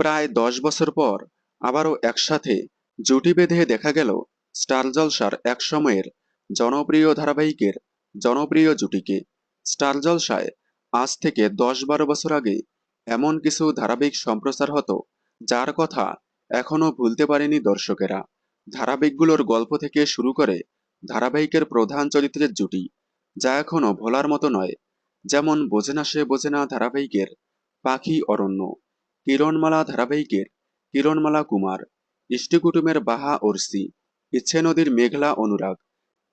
প্রায় দশ বছর পর আবারও একসাথে জুটি বেঁধে দেখা গেল স্টার জলসার এক সময়ের জনপ্রিয় ধারাবাহিকের জনপ্রিয় জুটিকে। স্টার জলসায় আজ থেকে দশ বারো বছর আগে এমন কিছু ধারাবাহিক সম্প্রচার হতো যার কথা এখনও ভুলতে পারেনি দর্শকেরা। ধারাবাহিকগুলোর গল্প থেকে শুরু করে ধারাবাহিকের প্রধান চরিত্রের জুটি যা এখনও ভোলার মতো নয়, যেমন বোঝে না সে বোঝে না ধারাবাহিকের পাখি অরণ্য। কিরণমালা ধারাবাহিকের কিরণমালা কুমার, ইষ্টিকুটুমের বাহা ওরসি, ইচ্ছে নদীর মেঘলা অনুরাগ,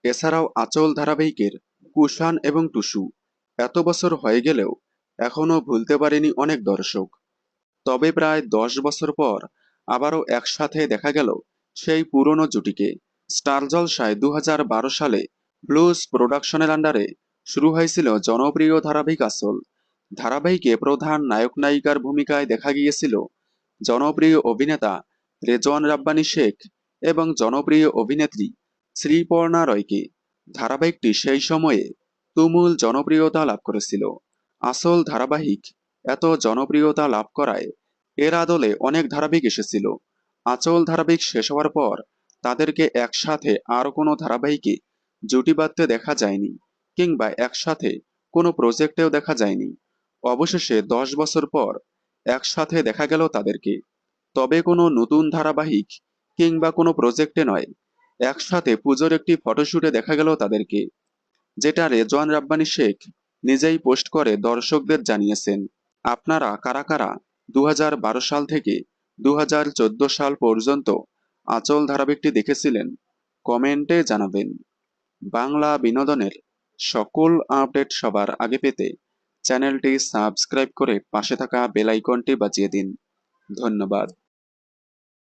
এছাড়াও আচল ধারাবাহিকের কুষাণ এবং টুসু। এত বছর হয়ে গেলেও এখনও ভুলতে পারেনি অনেক দর্শক। তবে প্রায় দশ বছর পর আবারও একসাথে দেখা গেল সেই পুরনো জুটিকে। স্টার জলসায় দু হাজার বারো সালে ব্লুজ প্রোডাকশনের আন্ডারে শুরু হয়েছিল জনপ্রিয় ধারাবাহিক আসল। ধারাবাহিকে প্রধান নায়ক নায়িকার ভূমিকায় দেখা গিয়েছিল জনপ্রিয় অভিনেতা রেজওয়ান রাব্বানী শেখ এবং জনপ্রিয় অভিনেত্রী শ্রীপর্ণা রয়কে। ধারাবাহিকটি সেই সময়ে তুমুল জনপ্রিয়তা লাভ করেছিল। আসল ধারাবাহিক এত জনপ্রিয়তা লাভ করায় এর আদলে অনেক ধারাবাহিক এসেছিল। আচল ধারাবাহিক শেষ হওয়ার পর তাদেরকে একসাথে আর কোনো ধারাবাহিকে জুটি বাঁধতে দেখা যায়নি কিংবা একসাথে কোনো প্রজেক্টেও দেখা যায়নি। অবশেষে দশ বছর পর একসাথে দেখা গেল তাদেরকে। তবে কোনো নতুন ধারাবাহিক কিংবা কোনো প্রজেক্টে নয়, একসাথে পুজোর একটি ফটোশ্যুটে দেখা গেল তাদেরকে, যেটা রেজওয়ান রাব্বানী শেখ নিজেই পোস্ট করে দর্শকদের জানিয়েছেন। আপনারা কারা কারা দু হাজার বারো সাল থেকে দু হাজার চোদ্দ সাল পর্যন্ত আচল ধারাবাহিকটি দেখেছিলেন, কমেন্টে জানাবেন। বাংলা বিনোদনের সকল আপডেট সবার আগে পেতে চ্যানেলটি সাবস্ক্রাইব করে পাশে থাকা বেলাইকনটি বাজিয়ে দিন। ধন্যবাদ।